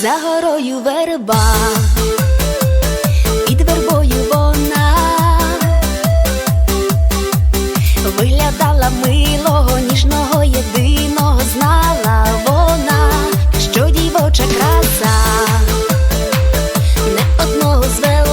за горою верба, під вербою вона виглядала милого, ніжного єдиного знала вона, що дівоча краса не одного звела.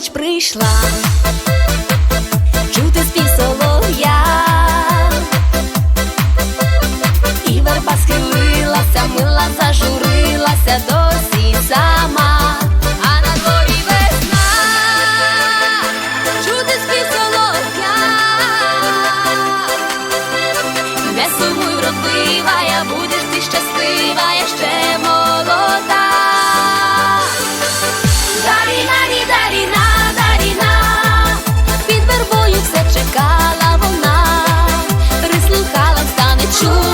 ніч прийшла, чути чекала вона, прислухала, встане чула.